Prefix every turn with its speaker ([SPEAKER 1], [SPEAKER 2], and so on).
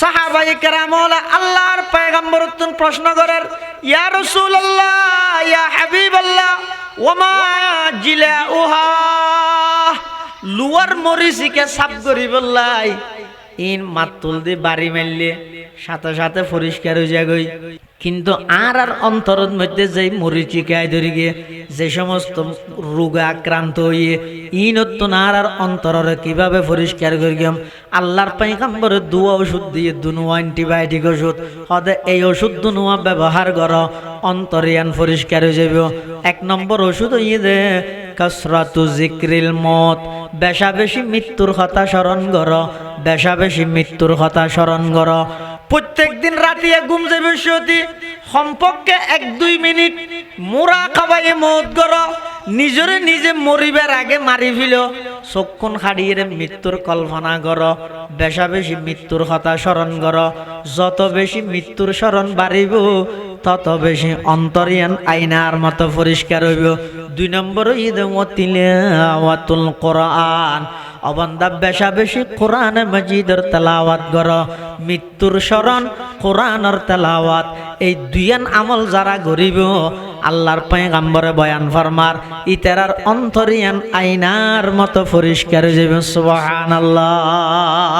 [SPEAKER 1] সাহাবাই কেরামলা আল্লাহর পয়গম্বর প্রশ্ন করেন, ইয়া রাসূলুল্লাহ, ইয়া জিলা উহা লুয়ার মরিচিকে সাপ করি বললাই ইন মাতুল দি বাড়ি মারলে। সাথে সাথে পরিষ্কার হয়ে যাগই কিন্তু আর আর অন্তরের মধ্যে যে মরিচিকায় ধরি গিয়ে, যে সমস্ত রোগে আক্রান্ত হইয়ে ইনত আর আর অন্তরের কীভাবে পরিষ্কার করি গেম আল্লাহর পাইকাম্বরের দু ওষুধ দিয়ে দুনু অ্যান্টিবায়োটিক ওষুধ, হদে এই ওষুধ দুনুয়া ব্যবহার কর অন্তরিয়ান পরিষ্কার হয়ে যাবে এক নম্বর ওষুধ ইয়ে দে কসরাতু জিক্রিল মত বেশা বেশি মৃত্যুর কথা স্মরণ কর বেশা বেশি মৃত্যুর কথা স্মরণ কর। প্রত্যেক দিন রাতিয়ে ঘুম যাবে সতী সম্পর্কে এক, দুই মিনিট মোরা খাবাই মত কর নিজরে নিজে মরিবার আগে মারি ফিল। চক্ষুন হারিয়ে মৃত্যুর কল্পনা কর বেশা বেশি মৃত্যুর কথা স্মরণ কর যত বেশি মৃত্যুর স্মরণ বাড়িব, তত বেশি অন্তরিয়ান আইনার মতো পরিষ্কার হইব। দুই নম্বর ঈদ তিলাওয়াতুল কোরআন। অবন্দা বেশা বেশি কোরআন মজিদের তেলাওয়াত গর মৃত্যুর স্মরণ কোরআনের তেলাওয়াত। এই দুইয়ান আমল যারা গরিব আল্লাহর পেগাম্বরে বয়ান ফরমার, ইতেরার অন্তরিয়ান আইনার মতো পরিষ্কার জীবন, সুবহানাল্লাহ।